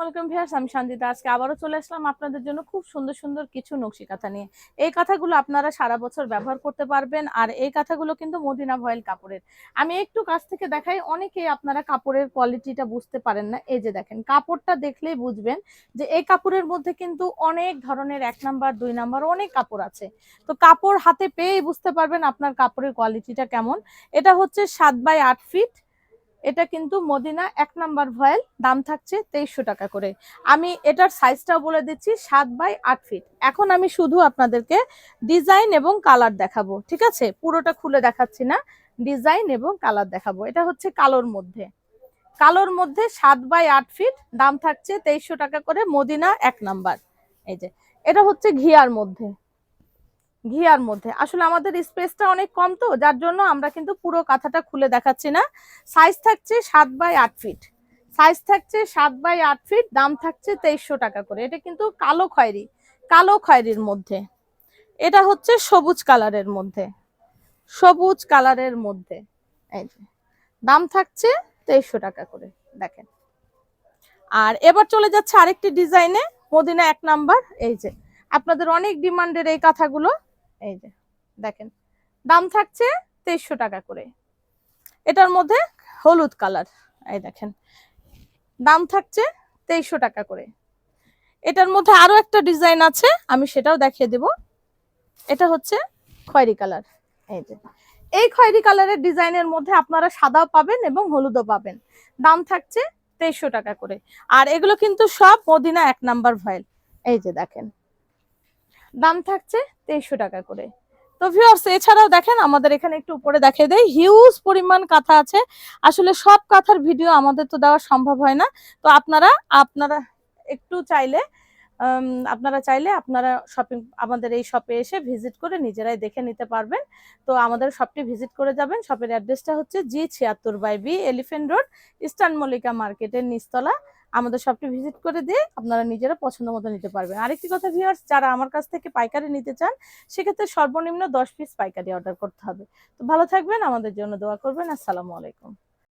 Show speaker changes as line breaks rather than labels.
Welcome viewers আমি সঞ্জিতা আজকে আবারও চলে আসলাম আপনাদের জন্য খুব সুন্দর সুন্দর কিছু নকশি কাঁথা নিয়ে। এই কাঁথাগুলো আপনারা সারা বছর ব্যবহার করতে পারবেন, আর এই কাঁথাগুলো কিন্তু মদিনা ভয়েল কাপড়ের। আমি একটু কাছ থেকে দেখাই, অনেকেই আপনারা কাপড়ের কোয়ালিটিটা বুঝতে পারেন না। এই যে দেখেন, কাপড়টা দেখলেই বুঝবেন যে এই কাপড়ের মধ্যে কিন্তু অনেক ধরনের এক নাম্বার, দুই নাম্বার অনেক কাপড় আছে। তো কাপড় হাতে পেয়েই বুঝতে পারবেন আপনার কাপড়ের কোয়ালিটিটা কেমন। এটা হচ্ছে সাত বাই আট ফিট। এটা কিন্তু মদিনা এক নাম্বার ভয়েল, দাম থাকছে তেইশশো টাকা করে। আমি এটার সাইজটাও বলে দিচ্ছি, সাত বাই আট ফিট এখন আমি শুধু আপনাদেরকে ডিজাইন এবং কালার দেখাবো, ঠিক আছে? পুরোটা খুলে দেখাচ্ছি না ডিজাইন এবং কালার দেখাবো। এটা হচ্ছে কালোর মধ্যে। কালোর মধ্যে সাত বাই আট ফিট দাম থাকছে তেইশশো টাকা করে, মদিনা এক নাম্বার। এই যে, এটা হচ্ছে ঘিয়ার মধ্যে। ঘিয়ার মধ্যে। আসলে আমাদের স্পেসটা অনেক কম তো, যার জন্য আমরা কিন্তু পুরো কাঁথাটা খুলে দেখাচ্ছি না। সাইজ থাকছে সাত বাই আট ফিট সাইজ থাকছে সাত বাই আট ফিট দাম থাকছে তেইশশো টাকা করে। এটা কিন্তু কালো খয়েরি, কালো খয়েরির মধ্যে। এটা হচ্ছে সবুজ কালারের মধ্যে। সবুজ কালারের মধ্যে। এই যে, দাম থাকছে তেইশশো টাকা করে, দেখেন। আর এবার চলে যাচ্ছে আরেকটি ডিজাইনে মদিনা এক নাম্বার। এই যে, আপনাদের অনেক ডিমান্ডের এই কাঁথাগুলো। এই যে, দেখেন। দাম থাকছে তেইশশো টাকা করে। এটার মধ্যে হলুদ কালার, এই দেখেন। দাম থাকছে তেইশশো টাকা করে। এটার মধ্যে আরও একটা ডিজাইন আছে, আমি সেটাও দেখিয়ে দেব। এটা হচ্ছে খয়েরি কালার, এই যে। এই খয়েরি কালারের ডিজাইনের মধ্যে আপনারা সাদাও পাবেন এবং হলুদও পাবেন। দাম থাকছে তেইশশো টাকা করে। আর এগুলো কিন্তু সব মদিনা এক নাম্বার ভয়েল, এই যে দেখেন। দাম থাকছে তেইশশো টাকা করে। তো ভিউয়ার্স এছাড়াও দেখেন, আমাদের এখানে একটু উপরে দেখিয়ে দেয় হিউজ পরিমাণ কাঁথা আছে। আসলে সব কাঁথার ভিডিও আমাদের তো দেওয়া সম্ভব হয় না। তো আপনারা আপনারা একটু চাইলে আপনারা চাইলে আপনারা শপিং আমাদের এই শপে এসে ভিজিট করে নিজেরাই দেখে নিতে পারবেন। তো আমাদের শপটি ভিজিট করে যাবেন। শপের অ্যাড্রেসটা হচ্ছে জি ছিয়াত্তর by B Elephant Road Eastern Mallika মার্কেটের নিচতলা। আমাদের শপটি ভিজিট করে দিয়ে আপনারা নিজেরা পছন্দ মতো নিতে পারবেন। আরেকটি কথা ভিউয়ার্স যারা আমার কাছ থেকে পাইকারি নিতে চান, সেক্ষেত্রে সর্বনিম্ন দশ পিস পাইকারি অর্ডার করতে হবে। তো ভালো থাকবেন, আমাদের জন্য দোয়া করবেন। আসসালামু আলাইকুম।